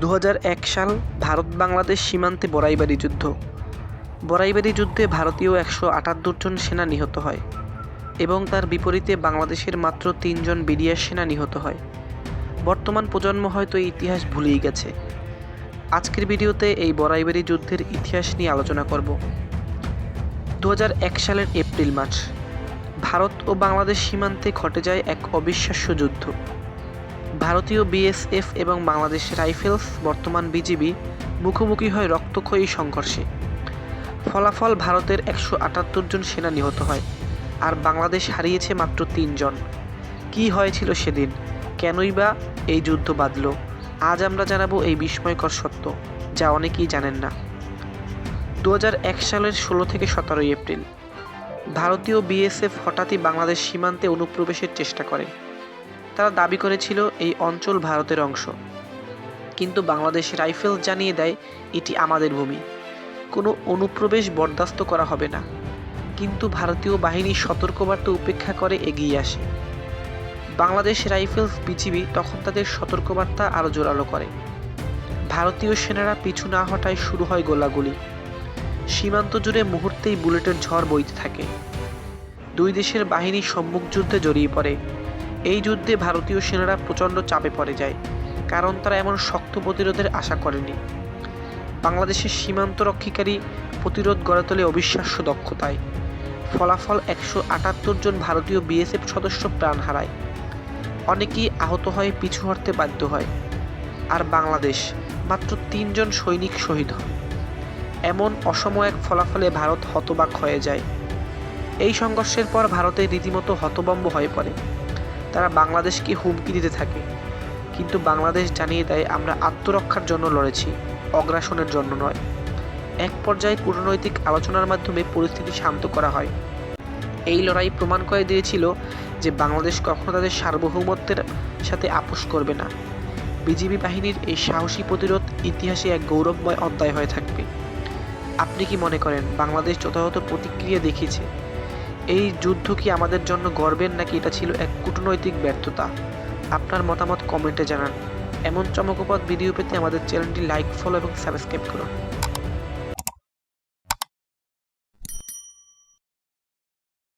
দু হাজার এক সাল ভারত বাংলাদেশ সীমান্তে বড়াইবাড়ি যুদ্ধ। বড়াইবাড়ি যুদ্ধে ভারতীয় একশো আটাত্তর জন সেনা নিহত হয় এবং তার বিপরীতে বাংলাদেশের মাত্র তিনজন বিডিআর সেনা নিহত হয়। বর্তমান প্রজন্ম হয়তো এই ইতিহাস ভুলেই গেছে। আজকের ভিডিওতে এই বড়াইবাড়ি যুদ্ধের ইতিহাস নিয়ে আলোচনা করব। দু হাজার এক সালের এপ্রিল মাস। ভারত ও বাংলাদেশ সীমান্তে ঘটে যায় এক অবিশ্বাস্য যুদ্ধ। ভারতীয় বিএসএফ এবং বাংলাদেশ রাইফেলস বর্তমান বিজিবি মুখোমুখি হয় রক্তক্ষয়ী সংঘর্ষে। ফলাফল ভারতের একশো আটাত্তর জন সেনা নিহত হয়, আর বাংলাদেশ হারিয়েছে মাত্র তিনজন কি হয়েছিল সেদিন? কেনই বা এই যুদ্ধ বাঁধল? আজ আমরা জানাব এই বিস্ময়কর সত্য, যা অনেকেই জানেন না। দু হাজার এক সালের ষোলো থেকে সতেরোই এপ্রিল, ভারতীয় বিএসএফ হঠাৎই বাংলাদেশ সীমান্তে অনুপ্রবেশের চেষ্টা করে। তারা দাবি করেছিল এই অঞ্চল ভারতের অংশ। কিন্তু বাংলাদেশ রাইফেলস জানিয়ে দেয়, এটি আমাদের ভূমি। কোনো অনুপ্রবেশ বরদাস্ত করা হবে না। কিন্তু ভারতীয় বাহিনী সতর্কবার্তা উপেক্ষা করে এগিয়ে আসে। বাংলাদেশ রাইফেলস বিজিবি তখন তাদের সতর্কবার্তা আরও জোরালো করে। ভারতীয় সেনারা পিছু না হটায় শুরু হয় গোলাগুলি। সীমান্ত জুড়ে মুহূর্তেই বুলেটের ঝড় বইতে থাকে। দুই দেশের বাহিনী সম্মুখ যুদ্ধে জড়িয়ে পড়ে। এই যুদ্ধে ভারতীয় সেনারা প্রচণ্ড চাপে পড়ে যায়, কারণ তারা এমন শক্ত প্রতিরোধের আশা করেনি। বাংলাদেশের সীমান্ত রক্ষীকারী প্রতিরোধ গড়ে তোলে অবিশ্বাস্য দক্ষতায়। ফলাফল একশো আটাত্তর জন ভারতীয় বিএসএফ সদস্য প্রাণ হারায়। অনেকেই আহত হয়ে পিছু হটতে বাধ্য হয়। আর বাংলাদেশ মাত্র তিনজন সৈনিক শহীদ হয়। এমন অসম এক ফলাফলে ভারত হতবাক হয়ে যায়। এই সংঘর্ষের পর ভারতে রীতিমতো হতবম্ব হয়ে পড়ে। তারা বাংলাদেশকে হুমকি দিতে থাকে। কিন্তু বাংলাদেশ জানিয়ে দেয়, আমরা আত্মরক্ষার জন্য লড়েছি, অগ্রাসনের জন্য নয়। এক পর্যায়ে কূটনৈতিক আলোচনার মাধ্যমে পরিস্থিতি শান্ত করা হয়। এই লড়াই প্রমাণ করে দিয়েছিল যে বাংলাদেশ কখনো তাদের সার্বভৌমত্বের সাথে আপোষ করবে না। বিজিবি বাহিনীর এই সাহসী প্রতিরোধ ইতিহাসে এক গৌরবময় অধ্যায় হয়ে থাকবে। আপনি কি মনে করেন, বাংলাদেশ যথাযথ প্রতিক্রিয়া দেখিয়েছে? এই যুদ্ধ কি আমাদের জন্য গর্বের নাকি এটা ছিল এক কূটনৈতিক ব্যর্থতা? আপনার মতামত কমেন্টে জানান। এমন চমকপদ ভিডিও পেতে আমাদের চ্যানেলটি লাইক, ফলো এবং সাবস্ক্রাইব করুন।